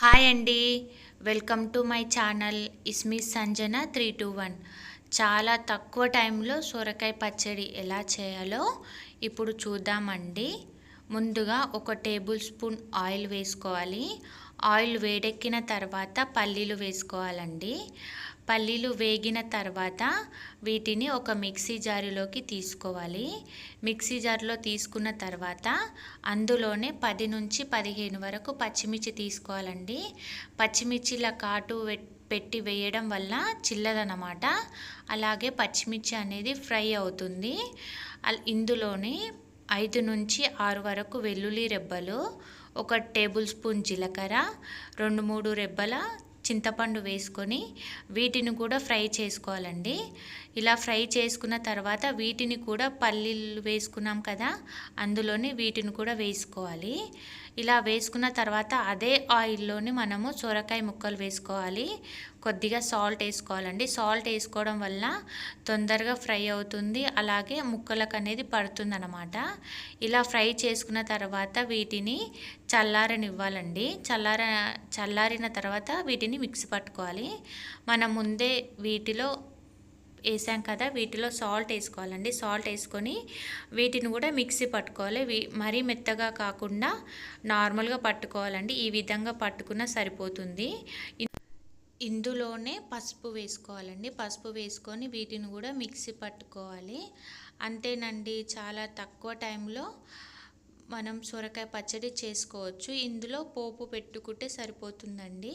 Hi అండి. Welcome to my channel. Is me Sanjana three two one. చాలా తక్కువ టైంలో సొరకాయ పచ్చడి ఎలా చేయాలో ఇప్పుడు చూద్దామండి. ముందుగా ఒక టేబుల్ స్పూన్ ఆయిల్ వేసుకోవాలి. ఆయిల్ వేడెక్కిన తర్వాత పల్లీలు వేసుకోవాలండి. పల్లీలు వేగిన తర్వాత వీటిని ఒక మిక్సీ జారులోకి తీసుకోవాలి. మిక్సీ జార్లో తీసుకున్న తర్వాత అందులోనే పది నుంచి పదిహేను వరకు పచ్చిమిర్చి తీసుకోవాలండి. పచ్చిమిర్చిల కాటు పెట్టి వేయడం వల్ల చిల్లదనమాట అలాగే పచ్చిమిర్చి అనేది ఫ్రై అవుతుంది. ఇందులోనే ఐదు నుంచి ఆరు వరకు వెల్లుల్లి రెబ్బలు ఒక టేబుల్ స్పూన్ జీలకర్ర రెండు మూడు రెబ్బల చింతపండు వేసుకొని వీటిని కూడా ఫ్రై చేసుకోవాలండి. ఇలా ఫ్రై చేసుకున్న తర్వాత వీటిని కూడా పల్లీలు వేసుకున్నాం కదా అందులోనే వీటిని కూడా వేసుకోవాలి. ఇలా వేసుకున్న తర్వాత అదే ఆయిల్లోని మనము సొరకాయ ముక్కలు వేసుకోవాలి. కొద్దిగా సాల్ట్ వేసుకోవాలండి. సాల్ట్ వేసుకోవడం వల్ల తొందరగా ఫ్రై అవుతుంది. అలాగే ముక్కలకు అనేది పడుతుందనమాట ఇలా ఫ్రై చేసుకున్న తర్వాత వీటిని చల్లారనివ్వాలండి. చల్లార చల్లారిన తర్వాత వీటిని మిక్సీ పట్టుకోవాలి. మనం ముందే వీటిలో వేసాం కదా వీటిలో సాల్ట్ వేసుకోవాలండి. సాల్ట్ వేసుకొని వీటిని కూడా మిక్సీ పట్టుకోవాలి. మరీ మెత్తగా కాకుండా నార్మల్గా పట్టుకోవాలండి. ఈ విధంగా పట్టుకున్న సరిపోతుంది. ఇందులోనే పసుపు వేసుకోవాలండి. పసుపు వేసుకొని వీటిని కూడా మిక్సీ పట్టుకోవాలి. అంతేనండి చాలా తక్కువ టైంలో మనం సొరకాయ పచ్చడి చేసుకోవచ్చు. ఇందులో పోపు పెట్టుకుంటే సరిపోతుందండి.